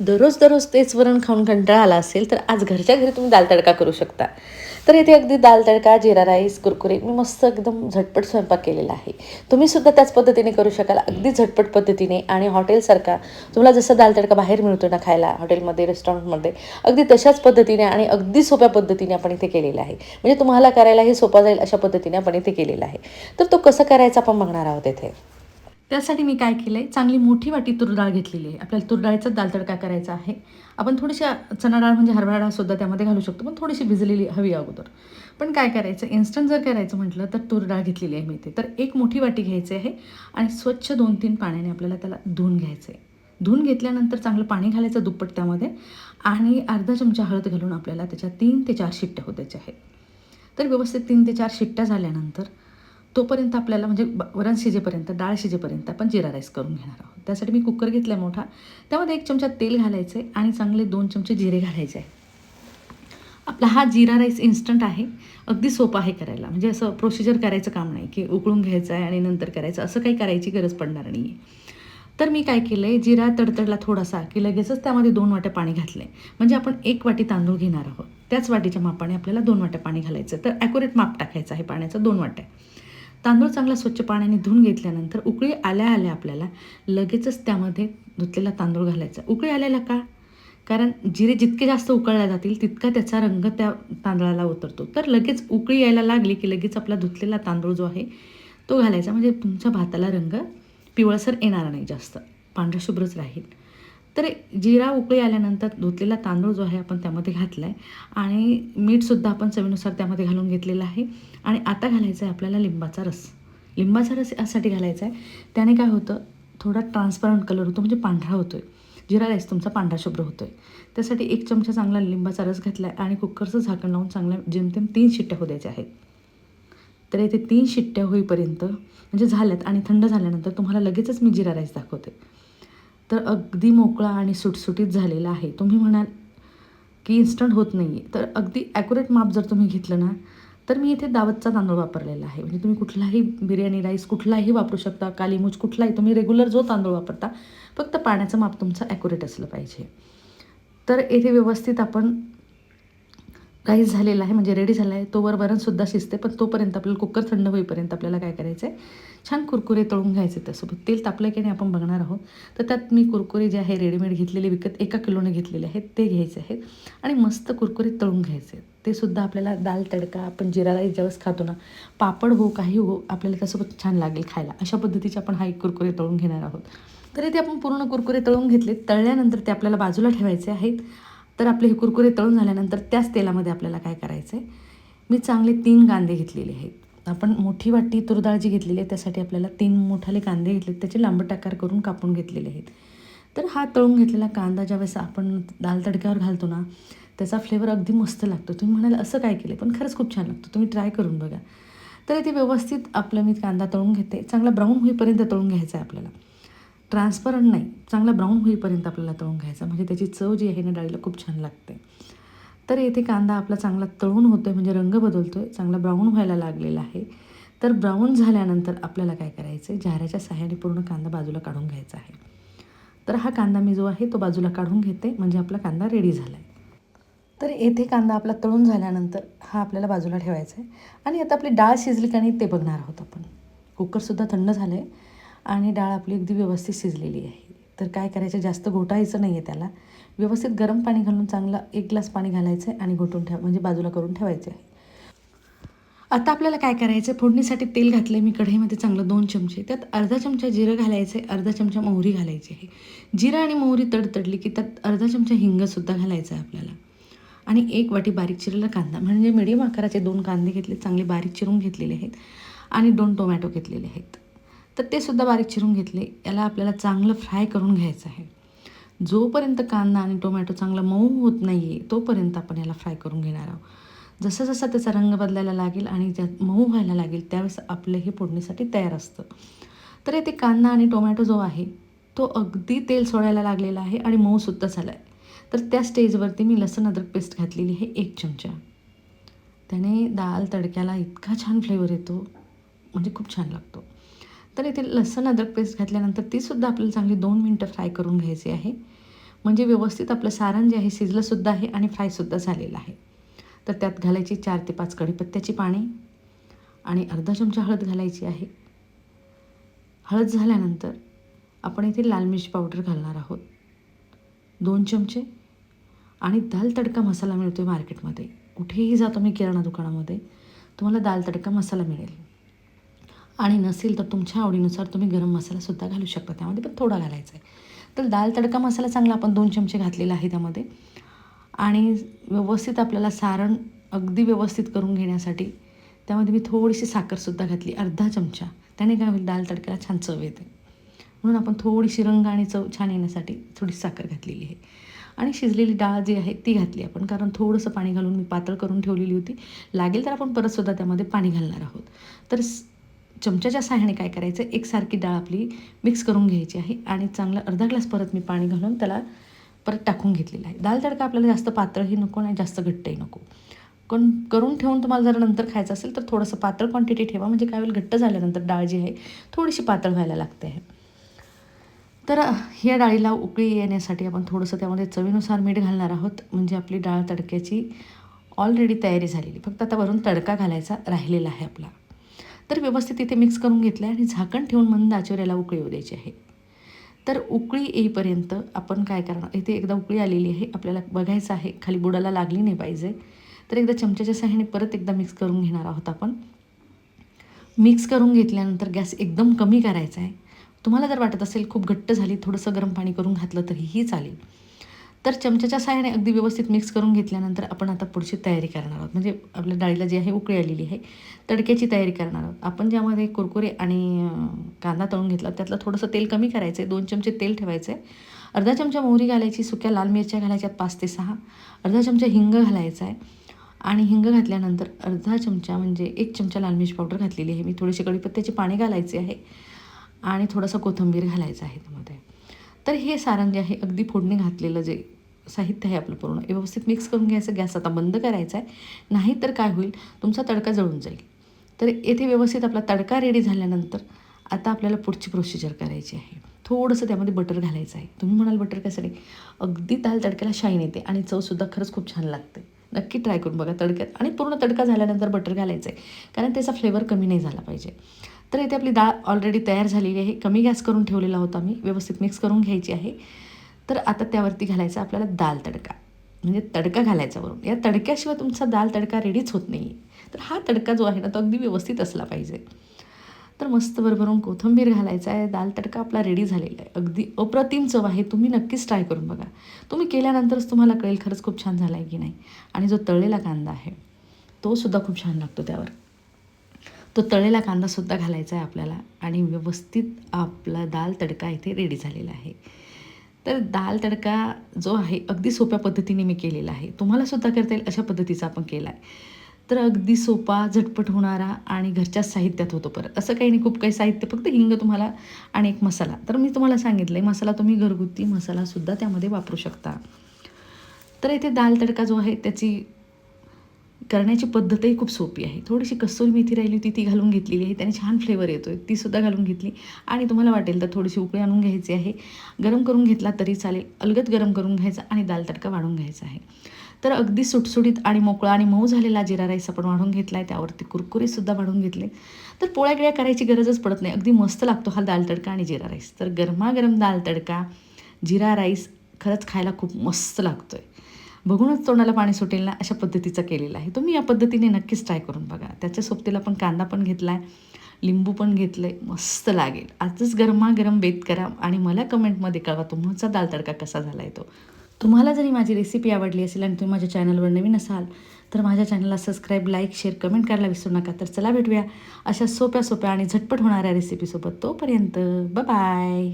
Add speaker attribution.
Speaker 1: दररोज दररोज तेच वरण खाऊन कंटाळा आला असेल तर आज घरच्या घरी तुम्ही दाल तडका करू शकता. तर इथे अगदी दाल तडका जिरा राईस कुरकुरे मी मस्त एकदम झटपट स्वयंपाक केलेला आहे. तुम्ही सुद्धा त्याच पद्धतीने करू शकाल अगदी झटपट पद्धतीने आणि हॉटेलसारखा तुम्हाला जसं दाल तडका बाहेर मिळतो ना खायला हॉटेलमध्ये रेस्टॉरंटमध्ये अगदी तशाच पद्धतीने आणि अगदी सोप्या पद्धतीने आपण इथे केलेलं आहे. म्हणजे तुम्हाला करायला हे सोपा जाईल अशा पद्धतीने आपण इथे केलेलं आहे. तर तो कसं करायचा आपण बघणार आहोत इथे. त्यासाठी मी काय केलं आहे चांगली मोठी वाटी तूर डाळ घेतलेली आहे. आपल्याला तूर डाळीचा दाल तडका करायचा आहे. आपण थोडीशी चणा डाळ म्हणजे हरभरा डाळसुद्धा त्यामध्ये घालू शकतो पण थोडीशी भिजलेली हवी अगोदर. पण काय करायचं? इन्स्टंट जर करायचं म्हटलं तर तूर डाळ घेतलेली आहे मी ते तर एक मोठी वाटी घ्यायची आहे आणि स्वच्छ दोन तीन पाण्याने आपल्याला त्याला धुवून घ्यायचं आहे धुवून घेतल्यानंतर चांगलं पाणी घालायचं दुप्पट त्यामध्ये आणि अर्धा चमचा हळद घालून आपल्याला त्याच्या तीन ते चार शिट्ट्या होत्याच्या आहेत. तर व्यवस्थित तीन ते चार शिट्ट्या झाल्यानंतर तोपर्यंत आपल्याला म्हणजे वरण शिजेपर्यंत डाळ शिजेपर्यंत आपण जिरा राईस करून घेणार आहोत. त्यासाठी मी कुकर घेतला आहे मोठा. त्यामध्ये एक चमचा तेल घालायचं आहे आणि चांगले दोन चमचे जिरे घालायचे आहे आपला हा जिरा राईस इन्स्टंट आहे. अगदी सोपा आहे करायला. म्हणजे असं प्रोसिजर करायचं काम नाही की उकळून घ्यायचं आहे आणि नंतर करायचं. असं काही करायची गरज पडणार नाही आहे तर मी काय केलं आहे जिरा तडतडला थोडासा की लगेचच त्यामध्ये दोन वाट्या पाणी घातलं आहे म्हणजे आपण एक वाटी तांदूळ घेणार आहोत. त्याच वाटीच्या मापाने आपल्याला दोन वाट्या पाणी घालायचं तर ॲक्युरेट माप टाकायचं आहे पाण्याचं दोन वाट्या. तांदूळ चांगला स्वच्छ पाण्याने धुवून घेतल्यानंतर उकळी आल्या आल्या आपल्याला लगेचच त्यामध्ये धुतलेला तांदूळ घालायचा. उकळी आल्याला का? कारण जिरे जितके जास्त उकळल्या जातील तितका त्याचा रंग त्या तांदळाला उतरतो. तर लगेच उकळी यायला लागली की लगेच आपला धुतलेला तांदूळ जो आहे तो घालायचा. म्हणजे तुमच्या भाताला रंग पिवळसर येणार नाही जास्त. पांढरा शुभ्रच राहील. तर जिरा उकळी आल्यानंतर धुतलेला तांदूळ जो आहे आपण त्यामध्ये घातला आहे आणि मीठसुद्धा आपण चवीनुसार त्यामध्ये घालून घेतलेलं आहे. आणि आता घालायचा आहे आपल्याला लिंबाचा रस. लिंबाचा रस यासाठी घालायचा आहे त्याने काय होतं थोडा ट्रान्सपरंट कलर होतो म्हणजे पांढरा होतो आहे जिरा राईस तुमचा पांढरा शुभ्र होतो आहे त्यासाठी एक चमचा चांगला लिंबाचा रस घातला आहे आणि कुकरचं झाकण लावून चांगल्या जेमतेम तीन शिट्ट्या होऊ द्यायच्या आहेत. तर येथे तीन शिट्ट्या होईपर्यंत म्हणजे झाल्यात आणि थंड झाल्यानंतर तुम्हाला लगेचच मी जिरा राईस दाखवते. तर अगदी मोकळा आणि सुटसुटीत झालेला आहे. तुम्ही म्हणाल की इन्स्टंट होत नाही आहे तर अगदी ॲक्युरेट माप जर तुम्ही घेतलं ना तर मी इथे दावतचा तांदूळ वापरलेला आहे. म्हणजे तुम्ही कुठलाही बिर्याणी राईस कुठलाही वापरू शकता कालीमूज कुठलाही तुम्ही रेग्युलर जो तांदूळ वापरता फक्त पाण्याचं माप तुमचं ॲक्युरेट असलं पाहिजे. तर येथे व्यवस्थित आपण काही झालेला आहे म्हणजे रेडी झाला आहे तोवर वरणसुद्धा शिजते पण तोपर्यंत आपल्याला कुकर थंड होईपर्यंत आपल्याला काय करायचं आहे छान कुरकुरे तळून घ्यायचे त्यासोबत. तेल तापलं की नाही आपण बघणार आहोत. तर त्यात मी कुरकुरे जे आहे रेडीमेड घेतलेले विकत एका किलोने घेतलेले आहेत ते घ्यायचे आहेत. आणि मस्त कुरकुरे तळून घ्यायचे आहेत. ते सुद्धा आपल्याला दाल तडका आपण जिरा राईस ज्यावेळेस खातो ना पापड हो काही हो आपल्याला त्यासोबत छान लागेल खायला. अशा पद्धतीचे आपण हा एक कुरकुरे तळून घेणार आहोत. तर ते आपण पूर्ण कुरकुरे तळून घेतले तळल्यानंतर ते आपल्याला बाजूला ठेवायचे आहेत. तर आपले हे कुरकुरे तळून झाल्यानंतर त्याच तेलामध्ये आपल्याला काय करायचं आहे मी चांगले तीन कांदे घेतलेले आहेत. आपण मोठी वाटी तुरडाळ जी घेतलेली आहे त्यासाठी आपल्याला तीन मोठाले कांदे घेतले त्याचे लांबट आकार करून कापून घेतलेले आहेत. तर हा तळून घेतलेला कांदा ज्यावेळेस आपण दाल तडक्यावर घालतो ना त्याचा फ्लेवर अगदी मस्त लागतो. तुम्ही म्हणाल असं काय केलं पण खरंच खूप छान लागतो. तुम्ही ट्राय करून बघा. तर इथे व्यवस्थित आपलं मी कांदा तळून घेते. चांगला ब्राऊन होईपर्यंत तळून घ्यायचा आहे आपल्याला. ट्रान्सपरंट नाही. चांगला ब्राऊन होईपर्यंत आपल्याला तळून घ्यायचा. म्हणजे त्याची चव जी आहे ना डाळीला खूप छान लागते. तर येथे कांदा आपला चांगला तळून होतो आहे म्हणजे रंग बदलतो आहे चांगला ब्राऊन व्हायला लागलेला आहे. तर ब्राऊन झाल्यानंतर आपल्याला काय करायचं आहे झाऱ्याच्या सहाय्याने पूर्ण कांदा बाजूला काढून घ्यायचा आहे. तर हा कांदा मी जो आहे तो बाजूला काढून घेते. म्हणजे आपला कांदा रेडी झाला आहे तर येथे कांदा आपला तळून झाल्यानंतर हा आपल्याला बाजूला ठेवायचा आहे. आणि आता आपली डाळ शिजली का नाही ते बघणार आहोत आपण. कुकरसुद्धा थंड झालं आहे आणि डाळ आपली अगदी व्यवस्थित शिजलेली आहे. तर काय करायचं? जास्त घोटायचं नाही आहे त्याला. व्यवस्थित गरम पाणी घालून चांगला एक ग्लास पाणी घालायचं आहे आणि घोटून ठेव म्हणजे बाजूला करून ठेवायचे आहे आता आपल्याला काय करायचं फोडणीसाठी तेल घातलं आहे मी कढईमध्ये चांगलं दोन चमचे. त्यात अर्धा चमचा जिरं घालायचं आहे अर्धा चमचा मोहरी घालायची आहे. जिरं आणि मोहरी तडतडली की त्यात अर्धा चमचा हिंगसुद्धा घालायचं आहे आपल्याला. आणि एक वाटी बारीक चिरलेला कांदा म्हणजे मिडियम आकाराचे दोन कांदे घेतले चांगले बारीक चिरून घेतलेले आहेत. आणि दोन टोमॅटो घेतलेले आहेत. तर ते सुद्धा बारीक चिरून घेतले. याला आपल्याला चांगलं फ्राय करून घ्यायचं आहे. जोपर्यंत कांदा आणि टोमॅटो चांगला मऊ होत नाही आहे तोपर्यंत आपण याला फ्राय करून घेणार आहोत. जसं जसं त्याचा रंग बदलायला लागेल आणि त्यात मऊ व्हायला लागेल त्यावेळेस आपलं हे फोडणीसाठी तयार असतं. तर येथे कांदा आणि टोमॅटो जो आहे तो अगदी तेल सोडायला लागलेला आहे आणि मऊसुद्धा झाला आहे तर त्या स्टेजवरती मी लसण अद्रक पेस्ट घातलेली आहे एक चमचा. त्याने दाल तडक्याला इतका छान फ्लेवर येतो. म्हणजे खूप छान लागतो. तर इथे लसण अद्रक पेस्ट घातल्यानंतर तीसुद्धा आपल्याला चांगली दोन मिनटं फ्राय करून घ्यायची आहे. म्हणजे व्यवस्थित आपलं सारण जे आहे शिजलंसुद्धा आहे आणि फ्रायसुद्धा झालेलं आहे. तर त्यात घालायची चार ते पाच कढीपत्त्याची पाणी आणि अर्धा चमचा हळद घालायची आहे. हळद झाल्यानंतर आपण इथे लाल मिरची पावडर घालणार आहोत. दोन चमचे आणि दाल तडका मसाला मिळतो आहे मार्केटमध्ये कुठेही जा तुम्ही किराणा दुकानामध्ये तुम्हाला दाल तडका मसाला मिळेल. आणि नसेल तर तुमच्या आवडीनुसार तुम्ही गरम मसालासुद्धा घालू शकता त्यामध्ये पण थोडा घालायचा आहे. तर दाल तडका मसाला चांगला आपण दोन चमचे घातलेला आहे त्यामध्ये. आणि व्यवस्थित आपल्याला सारण अगदी व्यवस्थित करून घेण्यासाठी त्यामध्ये मी थोडीशी साखरसुद्धा घातली अर्धा चमचा. त्याने काय होईल दाल तडक्याला छान चव येते. म्हणून आपण थोडीशी रंग आणि चव छान येण्यासाठी थोडी साखर घातलेली आहे. आणि शिजलेली डाळ जी आहे ती घातली आपण कारण थोडंसं पाणी घालून मी पातळ करून ठेवलेली होती. लागेल तर आपण परतसुद्धा त्यामध्ये पाणी घालणार आहोत. तर चमच्याच्या सहाय्याने काय करायचं? एकसारखी डाळ आपली मिक्स करून घ्यायची आहे आणि चांगलं अर्धा ग्लास परत मी पाणी घालून त्याला परत टाकून घेतलेलं आहे. दाल तडका आपल्याला जास्त पातळही नको आणि जास्त घट्टही नको. कण करून ठेवून तुम्हाला जर नंतर खायचं असेल तर थोडंसं पातळ क्वांटिटी ठेवा. म्हणजे काय होईल घट्ट झाल्यानंतर डाळ जी आहे थोडीशी पातळ व्हायला लागते आहे. तर ह्या डाळीला उकळी येण्यासाठी आपण थोडंसं त्यामध्ये चवीनुसार मीठ घालणार आहोत. म्हणजे आपली डाळ तडक्याची ऑलरेडी तयारी झालेली. फक्त आता वरून तडका घालायचा राहिलेला आहे आपला. तर व्यवस्थित इथे मिक्स करून घेतलं आहे आणि झाकण ठेवून मंद आचेवर याला उकळी येऊ द्यायची आहे. तर उकळी येईपर्यंत आपण काय करणार? इथे एकदा उकळी आलेली आहे. आपल्याला बघायचं आहे. खाली बुडाला लागली नाही पाहिजे. तर एकदा चमच्याच्या सहाय्याने परत एकदा मिक्स करून घेणार आहोत आपण. मिक्स करून घेतल्यानंतर गॅस एकदम कमी करायचा आहे. तुम्हाला जर वाटत असेल खूप घट्ट झाली थोडंसं गरम पाणी करून घातलं तरीही चालेल. तर चमच्याच्या सहाय्याने अगदी व्यवस्थित मिक्स करून घेतल्यानंतर आपण आता पुढची तयारी करणार आहोत. म्हणजे आपल्या डाळीला जी आहे उकळी आलेली आहे तडक्याची तयारी करणार आहोत. आपण ज्यामध्ये कुरकुरे आणि कांदा तळून घेतला त्यातलं थोडंसं तेल कमी करायचं आहे दोन चमचे तेल ठेवायचं आहे अर्धा चमचा मोहरी घालायची सुक्या लाल मिरच्या घालायच्या पाच ते सहा. अर्धा चमचा हिंग घालायचा आहे आणि हिंग घातल्यानंतर अर्धा चमचा म्हणजे एक चमचा लाल मिरची पावडर घातलेली आहे. मी थोडीशी कडीपत्त्याची पाणी घालायचे आहे. आणि थोडंसं कोथिंबीर घालायचं आहे त्यामध्ये. तर हे सारण जे आहे अगदी फोडणी घातलेलं जे साहित्य आहे आपलं पूर्ण व्यवस्थित मिक्स करून घ्यायचं. गॅस आता बंद करायचा आहे. नाही तर काय होईल? तुमचा तडका जळून जाईल. तर येथे व्यवस्थित आपला तडका रेडी झाल्यानंतर आता आपल्याला पुढची प्रोसिजर करायची आहे. थोडंसं त्यामध्ये बटर घालायचं आहे. तुम्ही म्हणाल बटर कशासाठी अगदी दाल तडक्याला शाईन येते आणि चवसुद्धा खरंच खूप छान लागते. नक्की ट्राय करून बघा तडक्यात. आणि पूर्ण तडका झाल्यानंतर बटर घालायचं आहे. कारण त्याचा फ्लेवर कमी नाही झाला पाहिजे. तर इथे आपली डाळ ऑलरेडी तयार झालेली आहे. कमी गॅस करून ठेवलेला होता मी. व्यवस्थित मिक्स करून घ्यायची आहे. तर आता त्यावरती घालायचा आपल्याला दाल तडका. म्हणजे तडका घालायचा वरून. या तडक्याशिवाय तुमचा दाल तडका रेडीच होत नाही तर हा तडका जो आहे ना तो अगदी व्यवस्थित असला पाहिजे. तर मस्त भरभरून कोथिंबीर घालायचा आहे. दाल तडका आपला रेडी झालेला आहे. अगदी अप्रतिम चव आहे. तुम्ही नक्कीच ट्राय करून बघा. तुम्ही केल्यानंतरच तुम्हाला कळेल खरंच खूप छान झाला आहे की नाही. आणि जो तळलेला कांदा आहे तो सुद्धा खूप छान लागतो त्यावर. तो तळलेला कांदासुद्धा घालायचा आहे आपल्याला आणि व्यवस्थित आपला दाल तडका इथे रेडी झालेला आहे. तर दाल तडका जो आहे अगदी सोप्या पद्धतीने मी केलेला आहे. तुम्हालासुद्धा करता येईल अशा पद्धतीचा आपण केला आहे तर अगदी सोपा झटपट होणारा आणि घरच्याच साहित्यात होतो परत. असं काही नाही खूप काही साहित्य फक्त हिंग तुम्हाला आणि एक मसाला. तर मी तुम्हाला सांगितलं आहे मसाला तुम्ही घरगुती मसालासुद्धा त्यामध्ये वापरू शकता. तर इथे दाल तडका जो आहे त्याची करण्याची पद्धतही खूप सोपी आहे. थोडीशी कस्तुरी मेथी राहिली होती ती घालून घेतलेली आहे. त्याने छान फ्लेवर येतो आहे तीसुद्धा घालून घेतली. आणि तुम्हाला वाटेल तर थोडीशी उकळी आणून घ्यायची आहे. गरम करून घेतला तरी चालेल. अलगद गरम करून घ्यायचा आणि दाल तडका वाढून घ्यायचा आहे. तर अगदी सुटसुटीत आणि मोकळा आणि मऊ झालेला जिरा राईस आपण वाढून घेतला आहे त्यावरती कुरकुरीसुद्धा वाढून घेतले. तर पोळ्या गिळ्या करायची गरजच पडत नाही. अगदी मस्त लागतो हा दाल तडका आणि जिरा राईस. तर गरमागरम दाल तडका जिरा राईस खरंच खायला खूप मस्त लागतो आहे बघूनच तोंडाला पाणी सुटेल ना अशा पद्धतीचा केलेला आहे. तुम्ही या पद्धतीने नक्कीच ट्राय करून बघा. त्याच्या सोबतीला पण कांदा पण घेतला आहे लिंबू पण घेतलं आहे मस्त लागेल. आजच गरमागरम बेत करा आणि मला कमेंटमध्ये कळवा तुमचा दाल तडका कसा झाला आहे तो. तुम्हाला जरी माझी रेसिपी आवडली असेल आणि तुम्ही माझ्या चॅनलवर नवीन असाल तर माझ्या चॅनलला सबस्क्राईब लाईक शेअर कमेंट करायला विसरू नका. तर चला भेटूया अशा सोप्या सोप्या आणि झटपट होणाऱ्या रेसिपीसोबत तोपर्यंत बाय